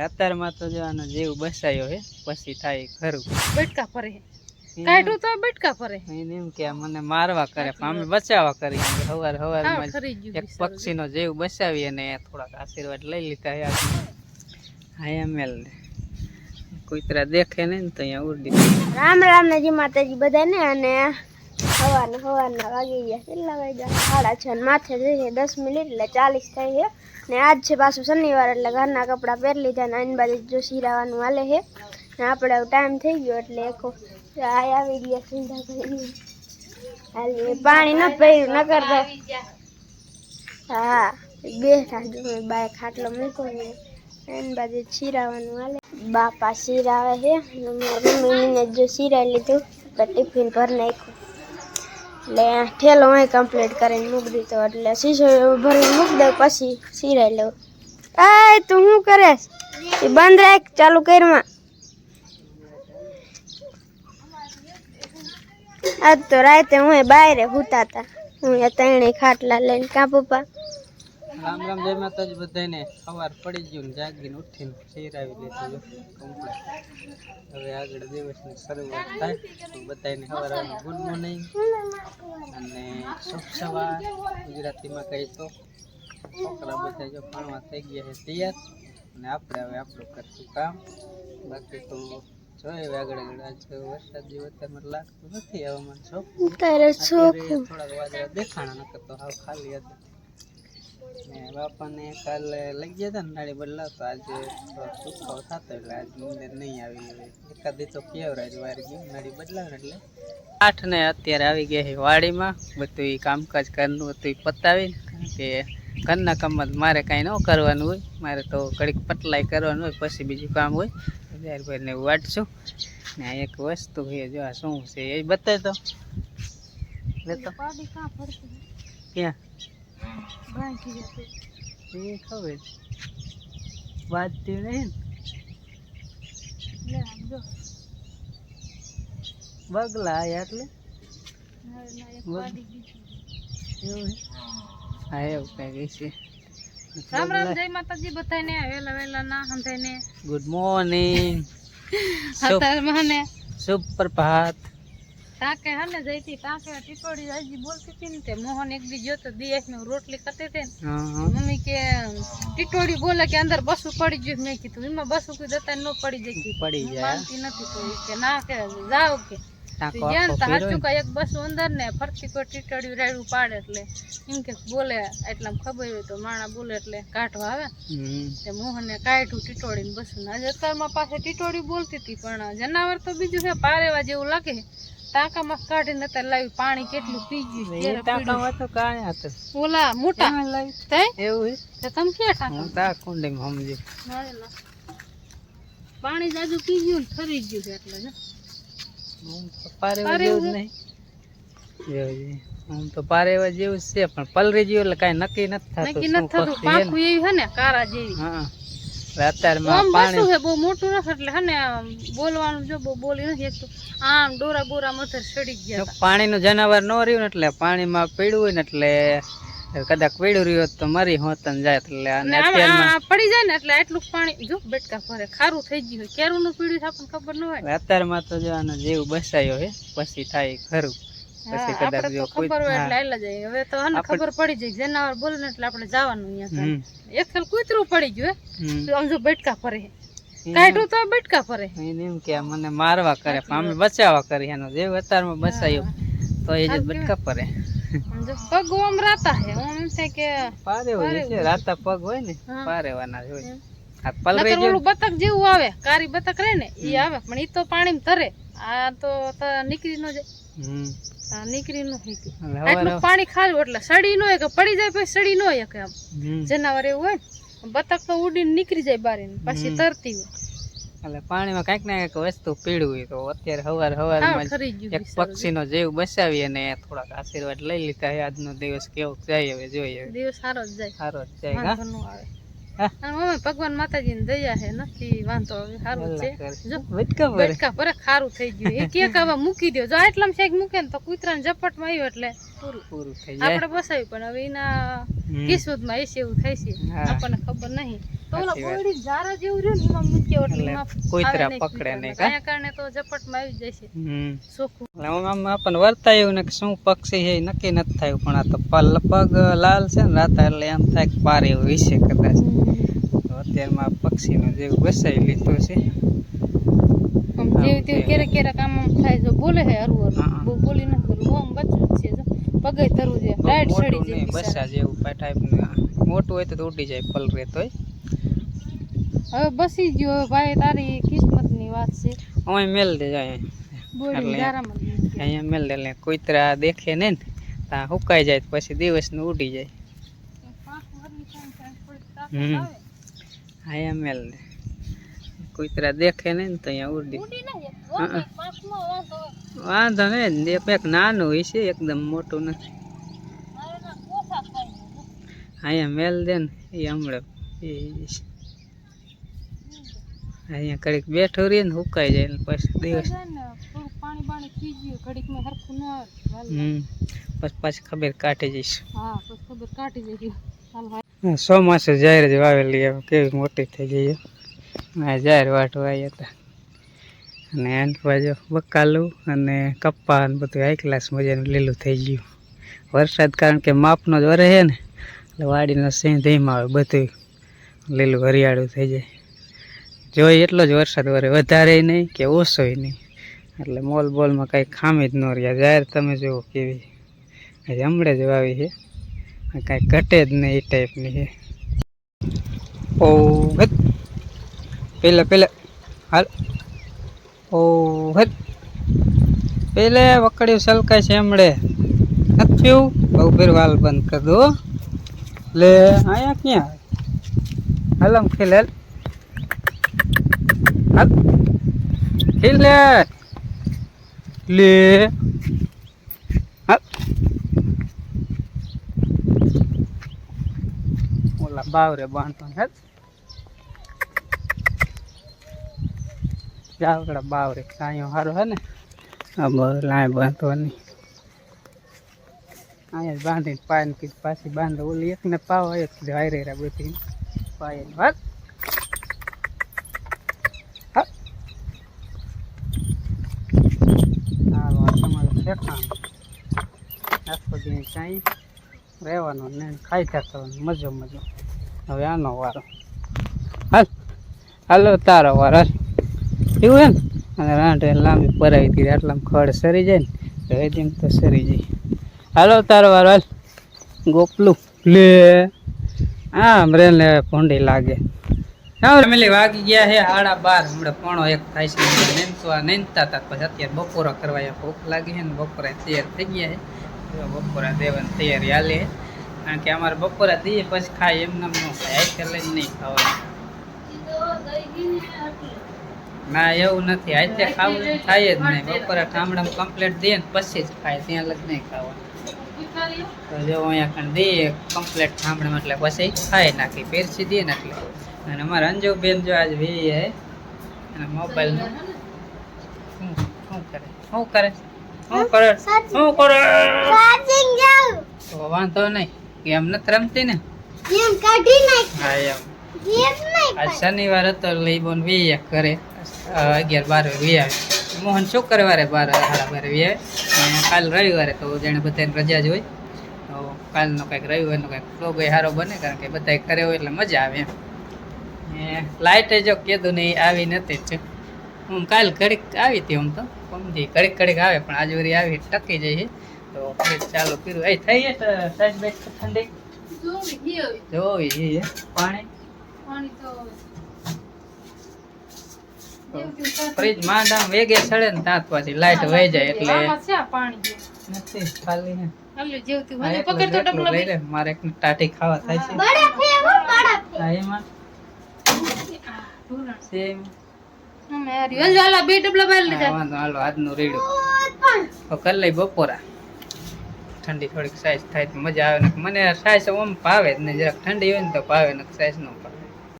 અત્યારમાં તો જો જીવ બસાયો હે પછી થાય ખરું. બટકા ફરે કાઢું તો બટકા ફરે એને એમ કે મને મારવા કરે પણ અમે બચાવવા કરી હવાર હવારમાં એક પક્ષીનો જીવ બસાવી અને થોડાક આશીર્વાદ લઈ લીધા હે હાય એલ ને. દેખે નહીં ને તો અહીંયા ઉડી રામ રામ ને જી માતાજી બધાને અને હવાના હવાના વાગી ગયા કેટલા વાગ્યા? સાડા છ માથે જઈએ દસ મિનિટ એટલે ચાલીસ થઈ છે ને આજ છે પાછું શનિવાર એટલે ઘરના કપડાં પહેરી લીધા ને આની બાજુ જો સિરાવાનું હાલે છે. ને આપણે ટાઈમ થઈ ગયો એટલે એકો આવી ગયા સિંધા કરી પાણી ન પહેર્યું ન કરતો. હા, બેઠા જો બાય ખાટલો મૂક્યો ને એની બાજુ શીરાવાનું હાલે. બાપા શીરાવે છે. મમ્મીને જો શીરાઈ લીધું, તો ટિફિન ભર નાખ્યું. એટલે ઠેલો અહીં કમ્પ્લીટ કરીને મૂકી દીધો. એટલે શીશો ભરીને મૂકી દઉં પછી સિરાઈ લઉં. આ તું શું કરે? એ બંધ રાખ, ચાલુ કરમાં. આજ તો રાતે હું બહાર હુતા હતા હું એ ત્રણે ખાટલા લઈને કાં, પપ્પા? રામ રામ જય માતાજી બધાને સવાર પડી ગયું ને જાગીને ઉઠીને ફેરાવી લીધું કમ્પ્લીટ હવે આગળ દિવસની શરૂઆત થાય તો બધાને સવાર ગુડ મોર્નિંગ અને શુભ સવાર. ગુજરાતીમાં કહી તો છોકરા બધા જો ભણવા થઈ ગયા છે તૈયાર અને આપણે હવે આપણું કરશું કામ. બાકી તો જોઈએ હવે આગળ આગળ આજ વરસાદ જેવો અત્યારે લાગતું નથી હવામાન છોકરું થોડાક વાદળા દેખાણા નકર તો હાવ ખાલી હતું. ને બાપાને કાલે લઈ ગયા હતા ને નાળી બદલાવતો આજે સુખાવ થતો એટલે આજ મંદિર નહીં આવી. એકાદી તો કેવરાજ વાર ગયું નાળી બદલાવે એટલે. આઠ ને અત્યારે આવી ગયા છે વાડીમાં બધું કામકાજ કરનું હતું પતાવીને કે ઘરના કામમાં મારે કાંઈ ન કરવાનું હોય મારે તો ઘડીક પટલાઈ કરવાનું હોય પછી બીજું કામ હોય. ત્યાર ને એવું વાટશું. ને આ એક વસ્તુ છે જો આ શું છે એ બતાવી તો. ક્યાં? બાંધી જશે એ ખબર વાંચતી નહીં લે આમ જો ને બગલા એટલે એવું હા એવું કંઈક છે રામ રામ જય માતાજી બધાને વેલા વેલા ના સંધાઈને ગુડ મોર્નિંગ શુભ ટાંકે હને જઈતી તાકે ટીટોડી હજી બોલતી હતી ને તે મોહન એક દી જોતો દિવસ મેં રોટલી કરતી હતી ને મમ્મી કે ટીટોડી બોલે કે અંદર બસું પડી ગયું મેં કીધું એમાં બસું કોઈ જતા ન પડી જાય. પડી જાય. માનતી નથી તો કે ના કે જાવ કે ટાંકો ગયા ને તો હાચું ને. એક બસ અંદર ને ફરતી કોઈ ટીટોડી રાયડું પાડે એટલે એમ કે બોલે એટલા ખબર હોય તો માણા બોલે એટલે કાઢવા આવે. તે મોહને કાઢ્યું ટીટોડી ને બસું આજે અત્યારમાં પાસે ટીટોડી બોલતી હતી પણ જનાવર તો બીજું છે પારેવા જેવું લાગે ટાંકામાં કાઢીને અત્યારે લાવી પાણી કેટલું પી ગયું ટાંકામાં તો કાંઈ હતું ઓલા મોટા. લાવી. એવું તો તમે ક્યાં ટાંકા? તો કુંડીમાં સમજી. પાણી જાજુ પી ગયું ને ઠરી ગયું છે એટલે પારેવા જેવું નહીં. આમ તો પારેવા જેવું જ છે પણ પલરી જેવું એટલે કાંઈ નક્કી નથી થતું નક્કી નથી થતું. પાકું છે એવી હે ને કારા જેવી. હા. અત્યારમાં પાણી છે બહુ મોટું નથી એટલે હે બોલવાનું જો બહુ બોલી નથી શકતું. આમ ડોરા બોરા મથર સડી ગયા પાણીનું જનાવર ન રહ્યું એટલે પાણીમાં પીડ્યું હોય ને એટલે કદાચ પીડ્યું રહ્યું તો મરી હોત જાય એટલે પડી જાય ને એટલે એટલું પાણી જો બેટકા ભરે ખારું થઈ ગયું હોય. નું પીડ્યું આપણને ખબર ન હોય. અત્યારમાં તો જો આનો જીવ બસાયો હે પછી થાય ખરું પછી કદાચ જો કોઈ ખબર હોય એટલે આયલા જાય હવે તો આને ખબર પડી જાય જનાવર બોલે એટલે આપણે જવાનું અહીંયા એક ખેલ કૂતરું પડી ગયું તો આમ જો બેટકા ફરે. કાઢું તો બેટકા ફરે. એને એમ કે મને મારવા કરે પણ અમે બચાવવા કરી એનો જે અત્યારમાં બચાયો. તો એ જ બેટકા ફરે. પગ ઓમ રાતા હે. ઓમ એમ છે કે પારે હોય છે રાતા પગ હોય ને પારેવાના હોય. આ પલરે નકર બતક જેવું આવે કારી બતક રહે ને ઈ આવે પણ ઈ તો પાણીમાં તરે આ તો નીકળી નો જાય નીકળી ન આટલું પાણી ખાલું એટલે સડી નો કે પડી જાય પછી સડી નો કે આમ. જનાવર એવું હોય ને બતક તો ઉડીને નીકળી જાય બારી પછી તરતી હોય. એટલે પાણીમાં કંઈક ને કંઈક વસ્તુ પીડ્યું તો અત્યારે હવાર હા હવારમાં જ ખરી ગયું એક પક્ષીનો જીવ બચાવી અને થોડાક આશીર્વાદ લઈ લીધા આજનો દિવસ કેવો જાય હવે જોઈએ. દિવસ સારો જ જાય. સારો જ જાય મમ્મી ભગવાન માતાજી ની દયા છે નથી વાંધો હવે સારું છે. જો વટકા પર ખારું થઈ ગયું. એક એક હવે મૂકી દો જો આટલામાં શેક મૂકે ને તો કૂતરા ને ઝપટમાં આવ્યો એટલે પૂરું પૂરું થઈ જાય. આપણે બસાવી પણ હવે એના. કિસ્મતમાં હશે એવું થાય છે. આપણને ખબર નહીં. તો ઓલા. કોયડી ઝારા જેવું રહ્યું ને એમાં મૂક્યો એટલે કોઈતરા પકડે નહીં, કીધું. આયા કારણે તો ઝપટમાં આવી જાય છે. ચોખ્ખું. એટલે આમ આપણને વર્તાયું ને કે શું પક્ષી છે નક્કી નથી થયું પણ આ તો પલ પગ લાલ છે ને રાતા એટલે એમ થાય કે પાર એવું વિશે કદાચ. અત્યારમાં પક્ષી પક્ષીનું જેવું બસાવી લીધું છે. જેવી તેવી ક્યારેક ક્યારેક આમ થાય જો બોલે હે હરવું. બહુ બોલી નથી બોલું આમ બચ્યું છે જો. પગે ધરવું છે મોટું સડી જાય બસા જેવું ટાઈપનું મોટું હોય તો ઉડી જાય પલ રે તોય હવે બસી ગયો ભાઈ તારી કિસ્મતની વાત છે. અહીં મેલ દે જાય. અહીંયા મેલ દે એટલે કોઈતરા દેખે ને તા ત્યાં હુકાઈ જાય પછી દિવસનું ઉડી જાય. હમ. અહીંયા મેલ દે કોઈતરા દેખે ને તો અહીંયા ઉડી. વાંધો ને એક નાનું હોય છે એકદમ મોટું નથી. અહીંયા મેલ દે ને એ હમણાં એ અહીંયા કડીક બેઠું રહીએ ને હુકાઈ જાય ને પછી દિવસ. પછી પાછી ખબર કાઢી જઈશ. હાલ જાહેર જ વાવેલી કેવી મોટી થઈ ગઈ આ જાહેર વાટવા આવ્યા હતા. અને એન બાજુ બકાલું અને કપ્પા ને બધું હાઈ ક્લાસ મજાનું લીલું થઈ ગયું. વરસાદ કારણ કે માપનો જ વરે છે ને, એટલે વાડીનો સિંહ ધીમા આવે બધું લીલું હરિયાળું થઈ જાય. જોઈ એટલો જ વરસાદ વરે વધારે નહીં કે ઓછોય નહીં. એટલે મોલ બોલમાં કાંઈ ખામી જ ન રહ્યા જાહેર તમે જુઓ કેવી હમણાં જ વાવી છે. કાંઈ ઘટે જ નહીં એ ટાઈપની છે. ઓ પેલા, પેલે. હાલ. ઓ હત પેલે વકડ્યું સલકાય છે હમણે નથી બહુ ફેર વાલ બંધ કરી દો લે, અહીંયા ક્યાં? હલમ ખેલ, હાલ. હાલ. ખેલ, લે. ઓલા બાવરે બાંધતો હે જાવકડા બાવરે. સાયો હારો હે ને? લાય બાંધો બાંધવાની અહીંયા બાંધીને પાય કીધું, પાછી બાંધો. ઓલી એકને પાવ એક હારે રા બધી પાય વાત ચાઈ રહેવાનો ને ખાઈ જતો મજો મજો. હવે આનો વારો. હાલ. હાલો, તારો વારો. એવું એમ? અને રાંટ લાંબી પરાવી દીધી આટલામાં ખડ સરી જાય ને હવે એદીમ તો સરી જાય. હાલો, તારો વાર, હાલ. ગોપલું. લે. હા રે ને ભૂંડી લાગે. ફેમિલી વાગી ગયા છે સાડા બાર. હમણાં પોણો એક થાય છે નેનતા નેનતા હતા, પછી અત્યારે બપોરા કરવા ભૂખ લાગી છે ને, બપોરે તૈયાર થઈ ગયા છે બપોરા દેવાની તૈયારી હાલે. કારણ કે અમારે બપોરા દઈએ, પછી ખાય એમ નામ ન ખાય આઈસ્ક્રીમ લઈને નહીં ખાવાનું. ના એવું નથી. આજે ખાવું થાય જ નહીં. બપોરે ઠામડામાં કમ્પ્લીટ દઈએ ને પછી જ ખાય. ત્યાં લગ નહીં ખાવાનું. તો જો અહીંયા કણ દઈએ કમ્પ્લીટ ઠામડામાં એટલે પછી ખાઈ નાખી પેરસી દઈએ ને એટલે. અને અમારા અંજુબેન જો આજ વીએ અને મોબાઈલ શું શું કરે? શું કરે? શું કરે? શું કરે? તો વાંધો નહીં. એમ નથી રમતી ને? કાઢી નાખ. હા એમ. નહીં આજ શનિવાર હતો લઈ બોન વીએ કરે અગિયાર બાર વી આવે. મોહન શુક્રવારે બાર સાડા બાર વી આવે. કાલ રવિવારે તો જાણે બધાને રજા જ હોય. તો કાલનો કંઈક રવિવારનો કંઈક ફ્લોગ સારો બને કારણ કે બધા કરે હોય એટલે મજા આવે એમ. લાઇટે જો કીધું ને આવી નથી જ. હું કાલ ઘડીક આવી હતી આમ તો. સમજી ઘડીક ઘડીક આવે પણ આજ વળી આવી ટકી જાય તો ચાલુ કર્યું. એ થઈ જાય સાઈઝ બેચ ઠંડી? જોવી જોવી પાણી? પાણી તો. ફ્રીજમાં વેગે સડે ને તાત પાછી લાઈટ વહી જાય એટલે. પાણી મારે ટાટી ખાવા થાય છે. બે ડબલા બાર લીધા. વાંધો હાલો આજનું રેડ્યું તો કર લઈ બપોરા. ઠંડી થોડીક સાઈઝ થાય મજા આવે. ને મને સાઈઝ ઓમ પાવે ને જરાક ઠંડી હોય ને તો પાવે ને સાઈઝ નો ભાવે.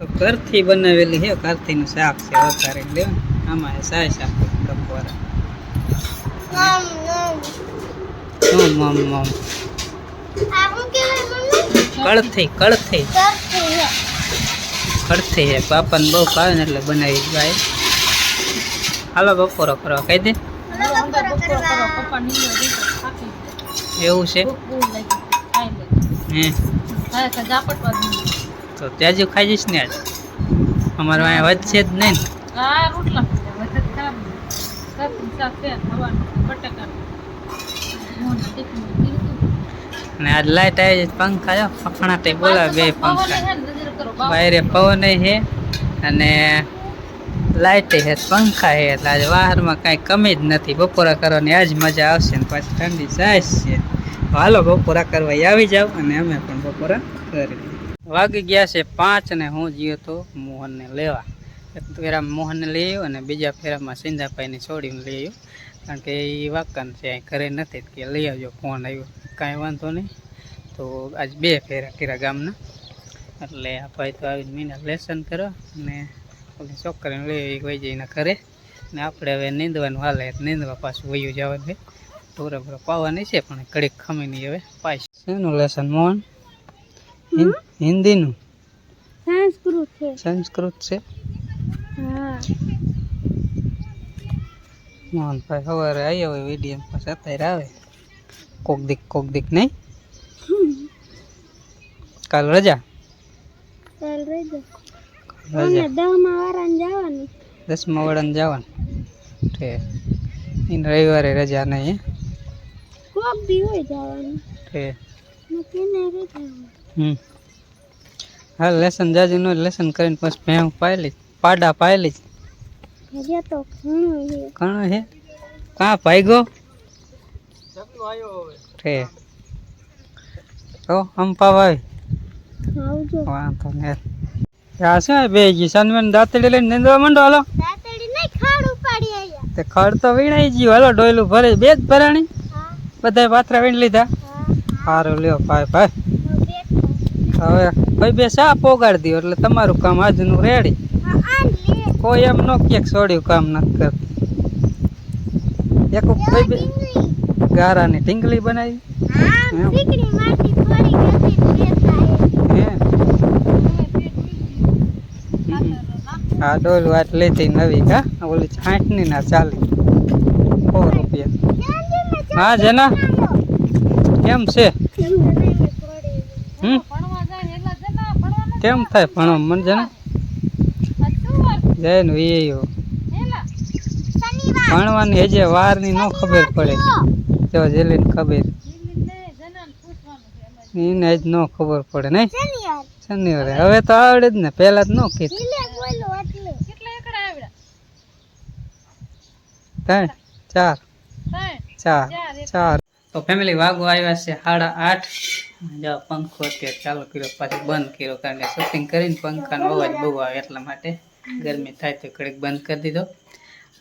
ઘરથી બનાવેલી છે કારથીનું શાક છે વધારે દેવ આમાં સાય શાક કપવારા મમ મમ મમ્મી કળથી કળથી. કળથી હે બાપાને બહુ ખાવે ને એટલે બનાવી ભાઈ હાલો બપોરો કરવા કહી દે. એવું છે? હા. તો ત્યાં જ નહીં. તો ત્યાજુ ખાઈ જઈશ ને આજ. અમારે અહીંયા વધશે જ નહીં ને. આજ લાઈટ આવી જાય પંખા જો ફફણાટે બોલાવે બે પંખા. કરો, પવન છે અને લાઇટ છે પંખા છે એટલે આજે વાહરમાં કાંઈ કમી જ નથી. બપોરા કરવાની આજ મજા આવશે ને પાછી ઠંડી જાય છે. હાલો બપોરા કરવા આવી જાવ અને અમે પણ બપોરા કરી વાગી ગયા છે પાંચ ને હું ગયો તો મોહનને લેવા. એક ફેરા મોહનને લઈ આવ્યો અને બીજા ફેરામાં સિંધાભાઈને છોડીને લઈ આવ્યો. કારણ કે એ વાકન છે અહીં ઘરે નથી કે લઈ આવજો, ફોન આવ્યો. કાંઈ વાંધો નહીં. તો આજ બે ફેરા કર્યા ગામના. એટલે આ ભાઈ તો આવીને મીના લેસન કરો અને ઓલી છોકરીને લઈ આવી, વહી જઈને ઘરે. ને આપણે હવે નીંદવાનું હાલે નીંદવા પાછું વયું જવાનું છે. ઢોરે બોરે પાવાની છે, પણ ઘડીક ખમી નહીં હવે. પાઈશ શેનું લેસન મોહન? હિન- હિન્દીનું? સંસ્કૃત છે. સંસ્કૃત છે? હા. મોહનભાઈ સવારે આવ્યા હોય વીડિયો પાસે અત્યારે આવે. કોક દીક કોક દીક નહીં? કાલ રજા? કાલ રજા. રજા. જવાનું. દસમા વળાને જવાનું. છે એને રવિવારે રજા નહીં કોક દી હોય જવાનું. છે હમ. હા લેસન જાજુ નો લેસન કરીને પછી ભેં પાયેલી પાડા પાયેલી તો ઘણું છે. છે? કાં ભાગ્યો? છે તો અંપા ભાઈ આવજો. વાંધો ને આ શું બે જી સનમેન દાંતડી લઈને નીંદવા માંડો હાલો. દાતડી નહીં ખાડ ઉપાડી આયા. તે ખડ તો વીણાઈ ગયું. હાલો ડોયલું ભરે બે જ ભરાણી. હા. બધાય પાથરા વીણ લીધા. હા સારું લ્યો, ભાઈ ભાઈ. હવે ભાઈ બે સા પોગાડી દો એટલે તમારું કામ આજનું રેડી. હા કોઈ એમ ન ક્યાંક છોડ્યું કામ નથી કરતું. એક ભાઈ બે ગારાની ઢીંગલી બનાવી. હા લેતા હે? હે ડોલું આટ લીધી નવી કા ઓલી છાંટની ના ચાલી. સો રૂપિયા. હા, જેના. કેમ છે? કેમ થાય ભણવા? મને છે ને વીયો હેલા ભણવાની હજે વારની ન ખબર પડે. તો જેલીને ખબર. એને જ ન ખબર પડે, નહીં? શનિવારે. હવે તો આવડે જ ને. પેલા જ ન કીધું. ત્રણ, ચાર ચાર ચાર. તો ફેમિલી વાગો આવ્યા છે સાડા આઠ. પંખો અત્યારે ચાલુ કર્યો, પાછું બંધ કર્યો કારણ કે શૂટિંગ કરીને પંખાનો અવાજ બહુ આવે એટલા માટે. ગરમી થાય તો કડક બંધ કરી દીધો.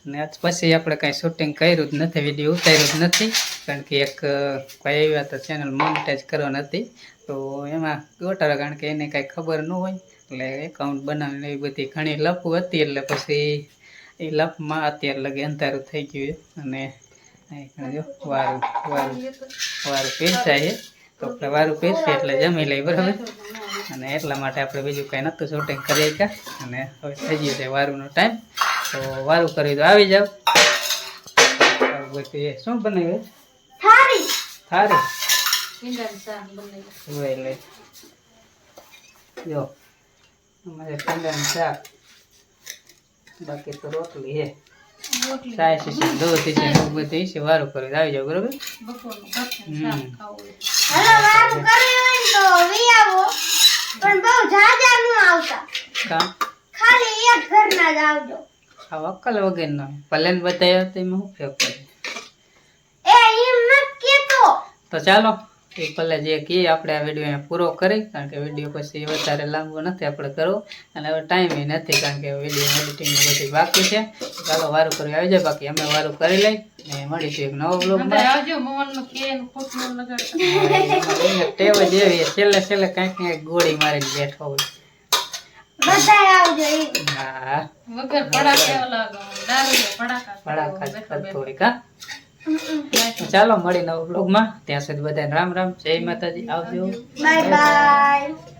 અને પછી આપણે કાંઈ શૂટિંગ કર્યું જ નથી વીડિયો ઉતાર્યું જ નથી. કારણ કે એક ભાઈ આવ્યા તો ચેનલ મોનિટાઈઝ કરવા નથી. તો એમાં ગોટાળો કારણ કે એને કાંઈ ખબર ન હોય. એટલે એકાઉન્ટ બનાવીને એવી બધી ઘણી લપ હતી એટલે પછી એ લપમાં અત્યારે લગે અંધારું થઈ ગયું અને વારું વારું વારું પીરસાય છે તો આપણે વારું પીરસીએ એટલે જમી લઈ બરાબર? અને એટલા માટે આપણે બીજું કાંઈ નહોતું શૂટિંગ કરી શક્યા અને હવે થઈ ગયું છે વારુંનો ટાઈમ તો વારું કરી તો આવી જાવ શું બનાવ્યું? જોઈ લે. જો અમારે ઠંડાનું શાક. બાકી તો રોટલી છે. રોટલી સાય છે દૂધ છે એવું બધું છે વારું કરી આવી જાવ બરોબર? બપોરનું કરશે હમ. શાક ખાવું હોય. હલો વારું કર્યું હોય ને તો વી આવો. પણ બહુ જાજા ન આવતા. કામ ખાલી એક ઘરના જ આવજો. આ અક્કલ વગરનો. ભલે ને બતાવ્યો તો એમાં શું ફેર પડે? એ એમ નત કેતો. તો ચાલો. એ પહેલાં જે કહીએ આપણે આ વીડિયો અહીંયા પૂરો કરી કારણ કે વીડિયો પછી વધારે લાંબો નથી આપણે કરવો. અને હવે ટાઈમ નથી કારણ કે વીડિયો એડિટિંગ બધી બાકી છે. ચાલો વારું કરી આવી જાય બાકી અમે વારું કરી લઈ ને મળીશું એક નવો બ્લોગ ટેવ જ એવી છેલ્લે છેલ્લે કાંઈક ને કાંઈક ગોળી મારીને બેઠો હોય. એ હા. વગર પડાકે પડાકા કરતો હોય કા? ચાલો મળી નવો બ્લોગમાં ત્યાં સુધી બધાને રામ રામ. જય માતાજી. આવજો. Bye bye